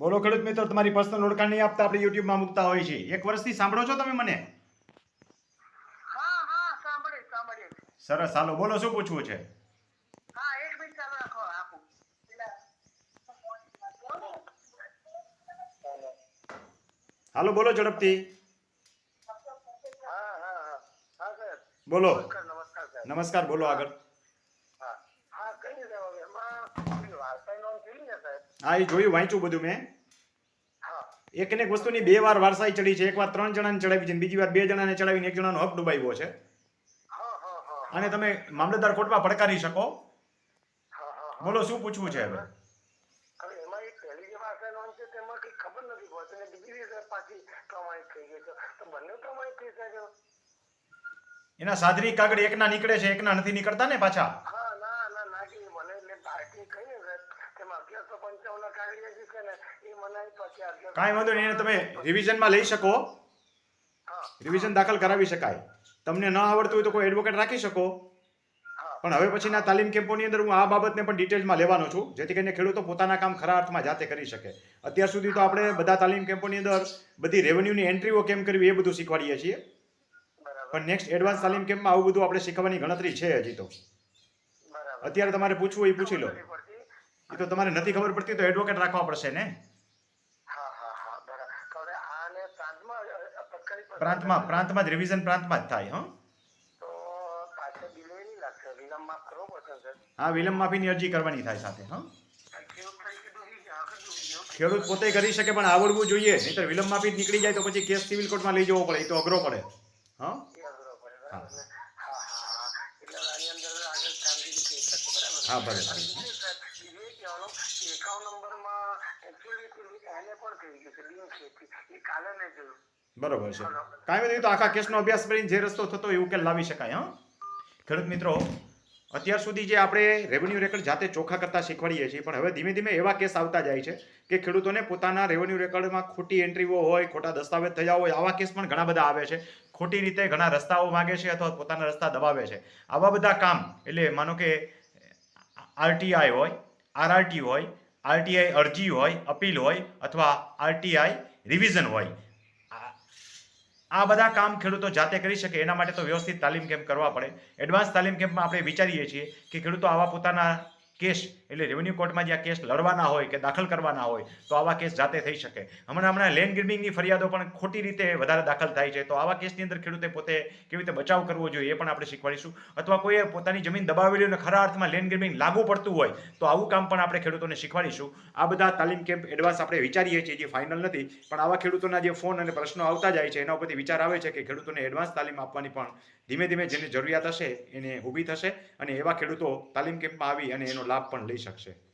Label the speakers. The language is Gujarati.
Speaker 1: બોલો ખેડૂત મિત્રો તમારી પર્સનલ ઓળખાણ નહીં આપતા આપણે યુટ્યુબમાં મૂકતા હોય છે. એક વર્ષથી સાંભળો છો તમે મને? સરસ હાલો બોલો શું પૂછવું છે? હાલો બોલો ઝડપથી. બોલો.
Speaker 2: નમસ્કાર
Speaker 1: બોલો આગળ
Speaker 2: હા હા કઈ રીતે હવે એમાં પેલી વારસાઈ નોંધ થઈ ને સાહેબ
Speaker 1: હા એ જોયું વાંચ્યું બધું મેં.
Speaker 2: હા.
Speaker 1: એક ને એક વસ્તુની બે વાર વારસાઈ ચડી છે. એક વાર ત્રણ જણાને ચડાવી છે બીજી વાર બે જણાને ચડાવીને એક જણાનો હક ડુબાવ્યો છે. અને તમે મામલતદાર કોર્ટમાં પડકારી શકો. બોલો શું પૂછવું છે હવે? એના સાદરી કાગળ એકના નીકળે છે એકના નથી નીકળતા ને પાછા
Speaker 2: હા ના ના ના કે મને એટલે ભારતીય કહી ને સાહેબ તેમાં અગિયારસો પંચાવન કાગળિયા જે છે ને એ મને પછી અગિયારસો
Speaker 1: કાંઈ વાંધો નહીં એને તમે રિવિઝનમાં લઈ શકો. રિવિઝન દાખલ કરાવી શકાય. તમને ન આવડતું હોય તો કોઈ એડવોકેટ રાખી શકો. પણ હવે પછીના તાલીમ કેમ્પોની અંદર હું આ બાબતને પણ ડિટેલ્સમાં લેવાનો છું જેથી કરીને ખેડૂતો પોતાના કામ ખરા અર્થમાં જાતે કરી શકે. અત્યાર સુધી તો આપણે બધા તાલીમ કેમ્પોની અંદર બધી રેવન્યુની એન્ટ્રીઓ કેમ કરવી એ બધું શીખવાડીએ છીએ. પણ નેક્સ્ટ એડવાન્સ તાલીમ કેમ્પમાં આવું બધું આપણે શીખવાની ગણતરી છે હજી તો. અત્યારે તમારે પૂછવું એ પૂછી લો. એ તો તમારે નથી ખબર પડતી તો એડવોકેટ રાખવા પડશે ને?
Speaker 2: હા હા હા બરાબર. તો હવે આને પ્રાંતમાં
Speaker 1: પ્રાંતમાં જ રિવિઝન પ્રાંતમાં જ થાય હં. હા વિલંબ માફીની અરજી કરવાની થાય સાથે હા?
Speaker 2: ખેડૂત
Speaker 1: પોતે કરી શકે પણ આવડવું જોઈએ. નહીતર વિલંબ માફી નીકળી જાય તો પછી કેસ સિવિલ કોર્ટમાં લઈ જવો પડે. એ તો અઘરો પડે. હા?
Speaker 2: હા હા હા એટલે હવે આની અંદર આગળ કામગીરી થઈ શકશે, બરાબર ને?
Speaker 1: હા, ભલે.
Speaker 2: અને બીજું સાહેબ, બીજું એ કહેવાનું કે એકાવન નંબરમાં actually પેલી એને પણ કહી ગયું છે બિનખેતી. એ કાલે મેં જોયું.
Speaker 1: બરોબર છે. કાંઈ નહીં તો આખા કેસનો અભ્યાસ કરીને જે રસ્તો થતો એ ઉકેલ લાવી શકાય હા? ખેડૂત મિત્રો અત્યાર સુધી જે આપણે રેવન્યુ રેકર્ડ જાતે ચોખ્ખા કરતા શીખવાડીએ છીએ પણ હવે ધીમે ધીમે એવા કેસ આવતા જાય છે કે ખેડૂતોને પોતાના રેવન્યુ રેકર્ડમાં ખોટી એન્ટ્રીઓ હોય ખોટા દસ્તાવેજ થયા હોય આવા કેસ પણ ઘણા બધા આવે છે. ખોટી રીતે ઘણા રસ્તાઓ માંગે છે અથવા પોતાના રસ્તા દબાવે છે. આવા બધા કામ એટલે માનો કે આરટીઆઈ હોય આરઆરટી હોય આરટીઆઈ અરજી હોય, અપીલ હોય અથવા આરટીઆઈ રિવિઝન હોય. આ- બધા કામ ખેડૂતો જાતે કરી શકે, એના માટે તો વ્યવસ્થિત તાલીમ કેમ્પ કરવા પડે. એડવાન્સ તાલીમ કેમ્પમાં આપણે વિચારીએ છીએ કે ખેડૂતો આવા પોતાના કેસ એટલે રેવન્યુ કોર્ટમાં જે આ કેસ લડવાના હોય કે દાખલ કરવાના હોય, તો આવા કેસ જાતે થઈ શકે. હમણાં હમણાં લેન્ડ ગ્રીબિંગની ફરિયાદો પણ ખોટી રીતે વધારે દાખલ થાય છે. તો આવા કેસની અંદર ખેડૂતે પોતે કેવી રીતે બચાવ કરવો જોઈએ એ પણ આપણે શીખવાડીશું. અથવા કોઈએ પોતાની જમીન દબાવેલી અને ખરા અર્થમાં લેન્ડ ગ્રીબિંગ લાગુ પડતું હોય, તો આવું કામ પણ આપણે ખેડૂતોને શીખવાડીશું. આ બધા તાલીમ કેમ્પ એડવાન્સ આપણે વિચારીએ છીએ, જે ફાઇનલ નથી. પણ આવા ખેડૂતોના જે ફોન અને પ્રશ્નો આવતા જાય છે, એના ઉપરથી વિચાર આવે છે કે ખેડૂતોને એડવાન્સ તાલીમ આપવાની પણ ધીમે ધીમે જેની જરૂરિયાત હશે, એને ઊભી થશે. અને એવા ખેડૂતો તાલીમ કેમ્પમાં આવી અને એનો લાભ પણ લઈ શકશે.